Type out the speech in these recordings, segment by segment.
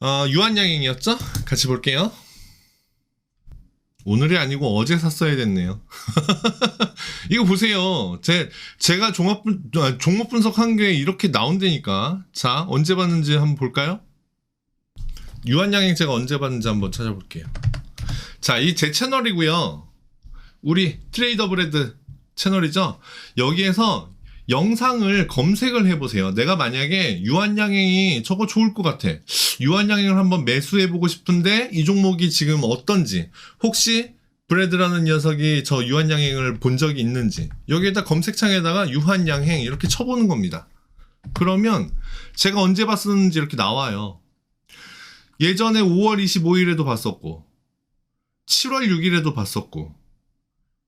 어, 유한양행이었죠? 같이 볼게요. 오늘이 아니고 어제 샀어야 됐네요. 이거 보세요. 제, 제가 종합, 분- 아, 종목 분석한 게 이렇게 나온다니까. 자, 언제 봤는지 한번 볼까요? 유한양행 제가 언제 봤는지 한번 찾아볼게요. 자, 이 제 채널이고요. 우리 트레이더 브레드 채널이죠. 여기에서 영상을 검색을 해보세요. 내가 만약에 유한양행이 저거 좋을 것 같아. 유한양행을 한번 매수해보고 싶은데 이 종목이 지금 어떤지 혹시 브레드라는 녀석이 저 유한양행을 본 적이 있는지 여기에다 검색창에다가 유한양행 이렇게 쳐보는 겁니다. 그러면 제가 언제 봤었는지 이렇게 나와요. 예전에 5월 25일에도 봤었고 7월 6일에도 봤었고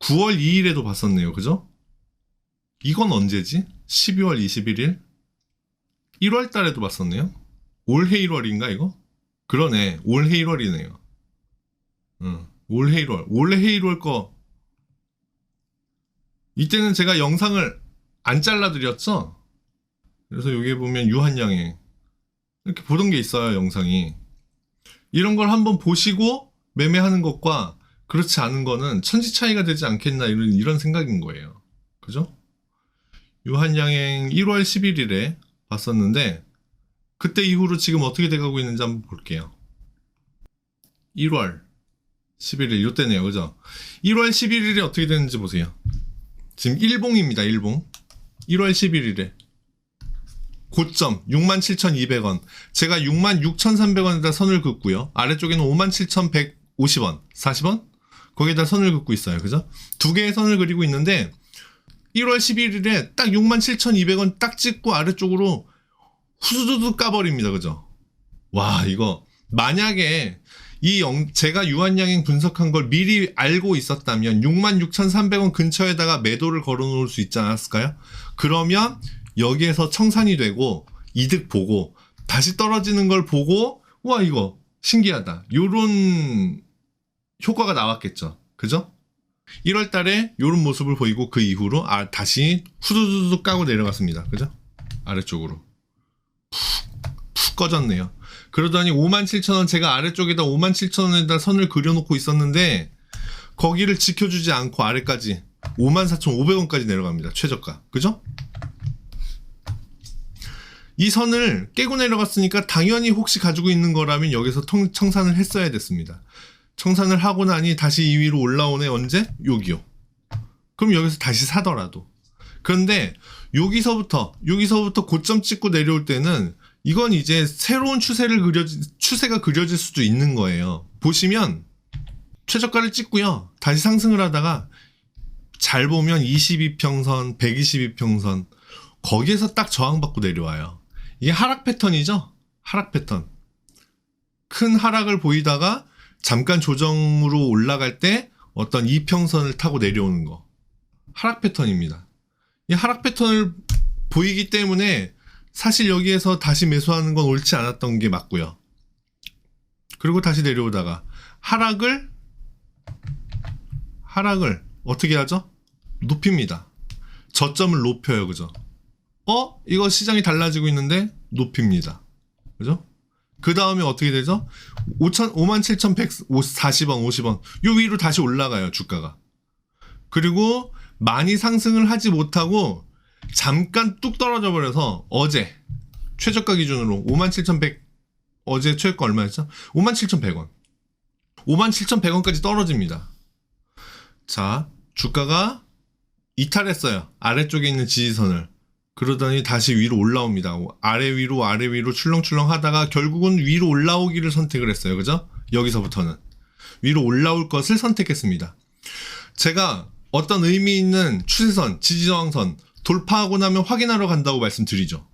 9월 2일에도 봤었네요. 그죠? 이건 언제지? 12월 21일? 1월 달에도 봤었네요. 올해 1월인가 이거? 그러네. 올해 1월이네요. 응. 올해 1월. 올해 1월 거. 이때는 제가 영상을 안 잘라드렸죠? 그래서 여기 보면 유한양행. 이렇게 보던 게 있어요, 영상이. 이런 걸 한번 보시고 매매하는 것과 그렇지 않은 거는 천지 차이가 되지 않겠나 이런, 이런 생각인 거예요. 그죠? 유한양행 1월 11일에 봤었는데 그때 이후로 지금 어떻게 돼가고 있는지 한번 볼게요. 1월 11일 이때네요, 그죠? 1월 11일에 어떻게 됐는지 보세요. 지금 일봉입니다, 일봉. 1월 11일에 고점 67,200원. 제가 66,300원에다 선을 긋고요. 아래쪽에는 57,150원, 40원? 거기에다 선을 긋고 있어요, 그죠? 두 개의 선을 그리고 있는데 1월 11일에 딱 67,200원 딱 찍고 아래쪽으로 후두둑 까버립니다. 그죠? 와, 이거, 만약에 이 영, 제가 유한양행 분석한 걸 미리 알고 있었다면 66,300원 근처에다가 매도를 걸어 놓을 수 있지 않았을까요? 그러면 여기에서 청산이 되고 이득 보고 다시 떨어지는 걸 보고 와, 이거 신기하다. 요런 효과가 나왔겠죠. 그죠? 1월 달에 이런 모습을 보이고 그 이후로 아, 다시 후두두두 까고 내려갔습니다. 그죠? 아래쪽으로. 푹, 푹 꺼졌네요. 그러더니 57,000원 제가 아래쪽에다 57,000원에다 선을 그려놓고 있었는데 거기를 지켜주지 않고 아래까지 54,500원까지 내려갑니다. 최저가. 그죠? 이 선을 깨고 내려갔으니까 당연히 혹시 가지고 있는 거라면 여기서 통- 청산을 했어야 됐습니다. 청산을 하고 나니 다시 2위로 올라오네 언제? 여기요. 그럼 여기서 다시 사더라도. 그런데 여기서부터 여기서부터 고점 찍고 내려올 때는 이건 이제 새로운 추세를 그려지 추세가 그려질 수도 있는 거예요. 보시면 최저가를 찍고요. 다시 상승을 하다가 잘 보면 22평선, 122평선 거기에서 딱 저항받고 내려와요. 이게 하락 패턴이죠? 하락 패턴. 큰 하락을 보이다가 잠깐 조정으로 올라갈 때 어떤 이평선을 타고 내려오는 거. 하락 패턴입니다. 이 하락 패턴을 보이기 때문에 사실 여기에서 다시 매수하는 건 옳지 않았던 게 맞고요. 그리고 다시 내려오다가 하락을 하락을 어떻게 하죠? 높입니다. 저점을 높여요. 그죠? 어? 이거 시장이 달라지고 있는데 높입니다. 그죠? 그 다음에 어떻게 되죠? 5천, 57,140원, 50원. 요 위로 다시 올라가요, 주가가. 그리고 많이 상승을 하지 못하고 잠깐 뚝 떨어져 버려서 어제 최저가 기준으로 57,100, 어제 최저가 얼마였죠? 57,100원. 57,100원까지 떨어집니다. 자, 주가가 이탈했어요. 아래쪽에 있는 지지선을. 그러더니 다시 위로 올라옵니다. 아래 위로 아래 위로 출렁출렁 하다가 결국은 위로 올라오기를 선택을 했어요. 그죠? 여기서부터는. 위로 올라올 것을 선택했습니다. 제가 어떤 의미 있는 추세선, 지지저항선 돌파하고 나면 확인하러 간다고 말씀드리죠.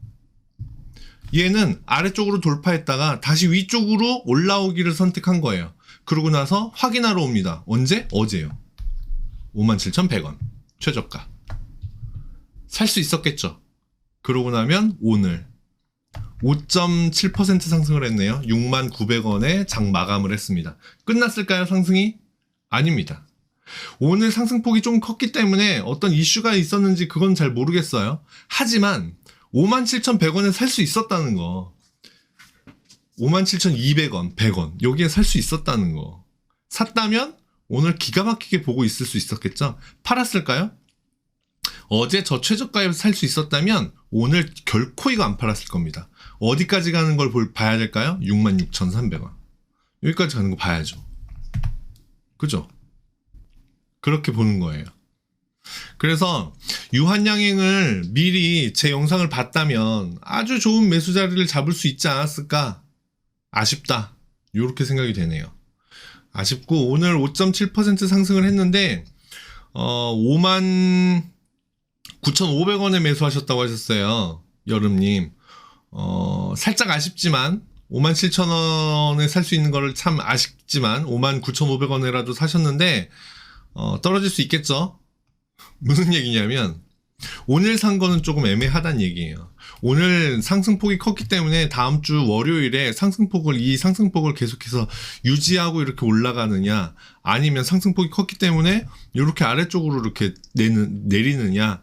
얘는 아래쪽으로 돌파했다가 다시 위쪽으로 올라오기를 선택한 거예요. 그러고 나서 확인하러 옵니다. 언제? 어제요. 57,100원. 최저가. 살 수 있었겠죠. 그러고 나면 오늘 5.7% 상승을 했네요. 6만 900원에 장 마감을 했습니다. 끝났을까요, 상승이? 아닙니다. 오늘 상승폭이 좀 컸기 때문에 어떤 이슈가 있었는지 그건 잘 모르겠어요. 하지만 57,100원에 살 수 있었다는 거. 57,200원, 100원. 여기에 살 수 있었다는 거. 샀다면 오늘 기가 막히게 보고 있을 수 있었겠죠? 팔았을까요? 어제 저 최저가에 살 수 있었다면 오늘 결코 이거 안 팔았을 겁니다. 어디까지 가는 걸 볼, 봐야 될까요? 66,300원. 여기까지 가는 거 봐야죠. 그죠? 그렇게 보는 거예요. 그래서 유한양행을 미리 제 영상을 봤다면 아주 좋은 매수 자리를 잡을 수 있지 않았을까? 아쉽다. 이렇게 생각이 되네요. 아쉽고 오늘 5.7% 상승을 했는데 어 5만 9,500원에 매수하셨다고 하셨어요. 여름님. 어 살짝 아쉽지만 5만 7천 원에 살 수 있는 거를 참 아쉽지만 5만 9,500원에라도 사셨는데 어 떨어질 수 있겠죠. 무슨 얘기냐면 오늘 산 거는 조금 애매하다는 얘기예요. 오늘 상승폭이 컸기 때문에 다음 주 월요일에 상승폭을 이 상승폭을 계속해서 유지하고 이렇게 올라가느냐 아니면 상승폭이 컸기 때문에 이렇게 아래쪽으로 이렇게 내는 내리느냐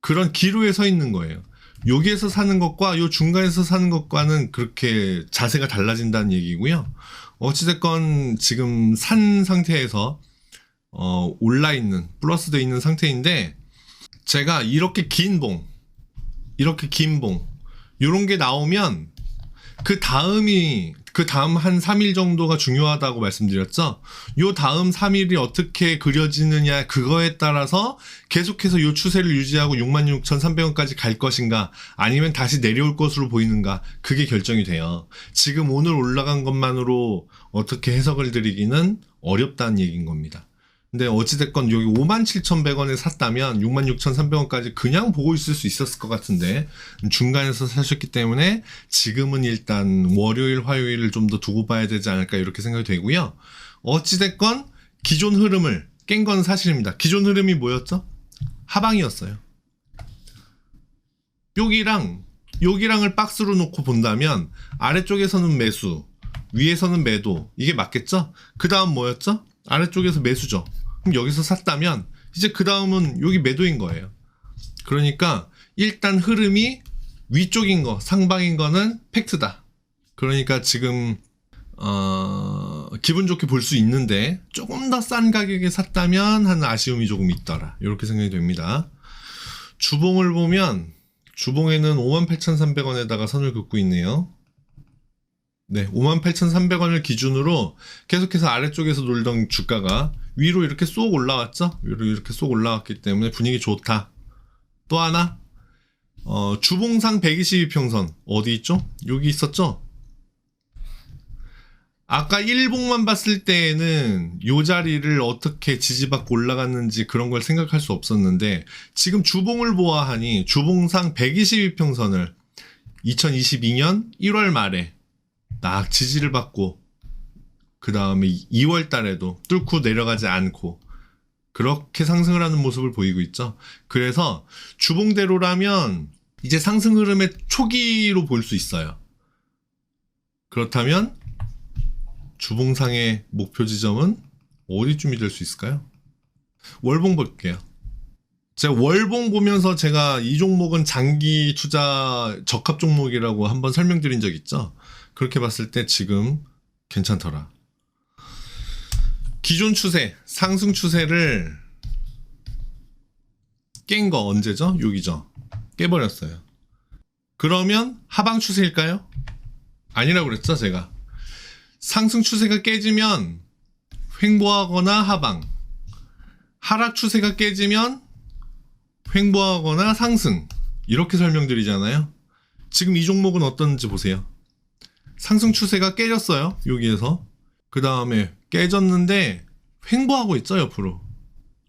그런 기로에 서 있는 거예요. 여기에서 사는 것과 요 중간에서 사는 것과는 그렇게 자세가 달라진다는 얘기고요. 어찌됐건 지금 산 상태에서 어, 올라 있는 플러스돼 있는 상태인데 제가 이렇게 긴 봉, 이렇게 긴 봉, 요런 게 나오면 그 다음이 그 다음 한 3일 정도가 중요하다고 말씀드렸죠. 요 다음 3일이 어떻게 그려지느냐 그거에 따라서 계속해서 요 추세를 유지하고 66,300원까지 갈 것인가 아니면 다시 내려올 것으로 보이는가 그게 결정이 돼요. 지금 오늘 올라간 것만으로 어떻게 해석을 드리기는 어렵다는 얘기인 겁니다. 근데 어찌됐건 여기 57,100원에 샀다면 66,300원까지 그냥 보고 있을 수 있었을 것 같은데 중간에서 사셨기 때문에 지금은 일단 월요일, 화요일을 좀 더 두고 봐야 되지 않을까 이렇게 생각이 되고요. 어찌됐건 기존 흐름을 깬 건 사실입니다. 기존 흐름이 뭐였죠? 하방이었어요. 여기랑 여기랑을 박스로 놓고 본다면 아래쪽에서는 매수, 위에서는 매도 이게 맞겠죠? 그 다음 뭐였죠? 아래쪽에서 매수죠. 그럼 여기서 샀다면 이제 그 다음은 여기 매도인 거예요. 그러니까 일단 흐름이 위쪽인 거, 상방인 거는 팩트다. 그러니까 지금 어, 기분 좋게 볼 수 있는데 조금 더 싼 가격에 샀다면 하는 아쉬움이 조금 있더라. 이렇게 생각이 됩니다. 주봉을 보면 주봉에는 58,300원에다가 선을 긋고 있네요. 네, 58,300원을 기준으로 계속해서 아래쪽에서 놀던 주가가 위로 이렇게 쏙 올라왔죠? 위로 이렇게 쏙 올라왔기 때문에 분위기 좋다. 또 하나, 어, 주봉상 122평선 어디 있죠? 여기 있었죠? 아까 1봉만 봤을 때에는 요 자리를 어떻게 지지받고 올라갔는지 그런 걸 생각할 수 없었는데 지금 주봉을 보아하니 주봉상 122평선을 2022년 1월 말에 딱 지지를 받고 그 다음에 2월 달에도 뚫고 내려가지 않고 그렇게 상승을 하는 모습을 보이고 있죠. 그래서 주봉대로라면 이제 상승 흐름의 초기로 볼 수 있어요. 그렇다면 주봉상의 목표 지점은 어디쯤이 될 수 있을까요? 월봉 볼게요. 제가 월봉 보면서 제가 이 종목은 장기 투자 적합 종목이라고 한번 설명드린 적 있죠. 그렇게 봤을 때 지금 괜찮더라. 기존 추세, 상승 추세를 깬 거 언제죠? 여기죠. 깨버렸어요. 그러면 하방 추세일까요? 아니라고 그랬죠, 제가. 상승 추세가 깨지면 횡보하거나 하방. 하락 추세가 깨지면 횡보하거나 상승. 이렇게 설명드리잖아요. 지금 이 종목은 어떤지 보세요. 상승 추세가 깨졌어요. 여기에서. 그 다음에 깨졌는데 횡보하고 있죠, 옆으로.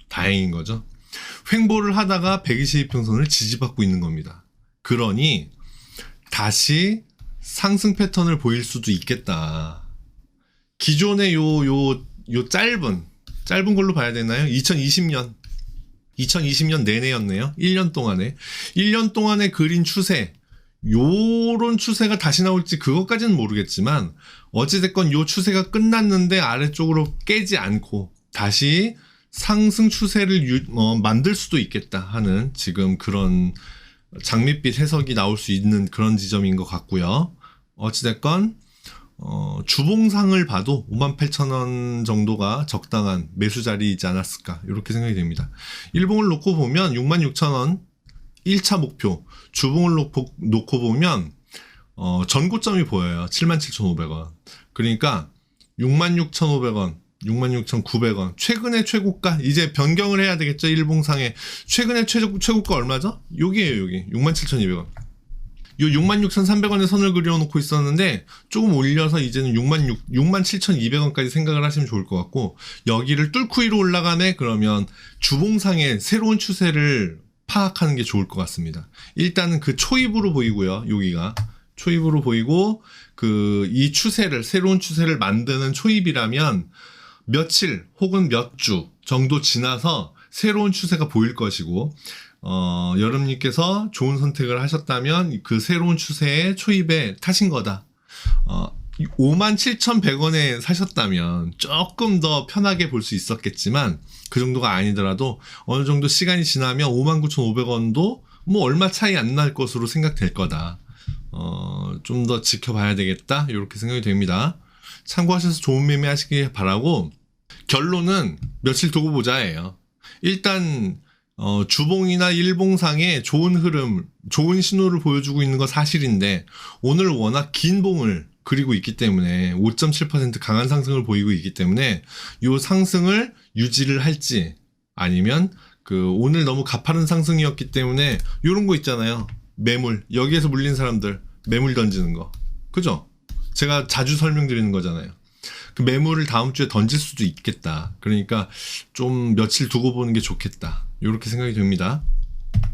다행인 거죠. 횡보를 하다가 122평선을 지지받고 있는 겁니다. 그러니 다시 상승 패턴을 보일 수도 있겠다. 기존의 요, 요, 요 짧은, 짧은 걸로 봐야 되나요? 2020년. 2020년 내내였네요. 1년 동안에. 1년 동안에 그린 추세. 요런 추세가 다시 나올지 그것까지는 모르겠지만 어찌됐건 요 추세가 끝났는데 아래쪽으로 깨지 않고 다시 상승 추세를 유, 어, 만들 수도 있겠다 하는 지금 그런 장밋빛 해석이 나올 수 있는 그런 지점인 것 같고요. 어찌됐건 어, 주봉상을 봐도 58,000원 정도가 적당한 매수 자리이지 않았을까 이렇게 생각이 됩니다. 일봉을 놓고 보면 66,000원 1차 목표 주봉을 놓고, 놓고 보면 어, 전고점이 보여요. 77,500원. 그러니까 66,500원, 66,900원. 최근의 최고가 이제 변경을 해야 되겠죠. 일봉상에 최근의 최고 최고가 얼마죠? 여기에요, 여기. 67,200원. 요 66,300원에 선을 그려놓고 있었는데 조금 올려서 이제는 66, 67,200원까지 생각을 하시면 좋을 것 같고 여기를 뚫고 위로 올라가네 그러면 주봉상의 새로운 추세를 파악하는 게 좋을 것 같습니다. 일단은 그 초입으로 보이고요. 여기가 초입으로 보이고 그 이 추세를 새로운 추세를 만드는 초입이라면 며칠 혹은 몇 주 정도 지나서 새로운 추세가 보일 것이고 어, 여름님께서 좋은 선택을 하셨다면 그 새로운 추세의 초입에 타신 거다. 어, 57,100원에 사셨다면 조금 더 편하게 볼 수 있었겠지만 그 정도가 아니더라도 어느 정도 시간이 지나면 59,500원도 뭐 얼마 차이 안 날 것으로 생각될 거다. 어, 좀 더 지켜봐야 되겠다. 이렇게 생각이 됩니다. 참고하셔서 좋은 매매 하시길 바라고 결론은 며칠 두고 보자예요. 일단 어, 주봉이나 일봉상에 좋은 흐름, 좋은 신호를 보여주고 있는 건 사실인데 오늘 워낙 긴 봉을 그리고 있기 때문에 5.7% 강한 상승을 보이고 있기 때문에 이 상승을 유지를 할지 아니면 그 오늘 너무 가파른 상승이었기 때문에 이런 거 있잖아요. 매물 여기에서 물린 사람들 매물 던지는 거 그죠? 제가 자주 설명드리는 거잖아요. 그 매물을 다음 주에 던질 수도 있겠다. 그러니까 좀 며칠 두고 보는 게 좋겠다. 이렇게 생각이 듭니다.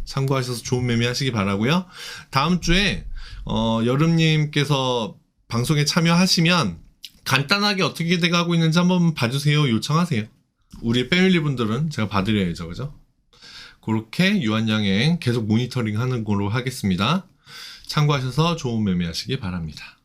참고하셔서 좋은 매매 하시기 바라고요. 다음 주에 어, 여름님께서 방송에 참여하시면 간단하게 어떻게 돼가고 있는지 한번 봐주세요. 요청하세요. 우리 패밀리 분들은 제가 봐드려야죠, 그죠? 그렇게 유한양행 계속 모니터링 하는 걸로 하겠습니다. 참고하셔서 좋은 매매 하시기 바랍니다.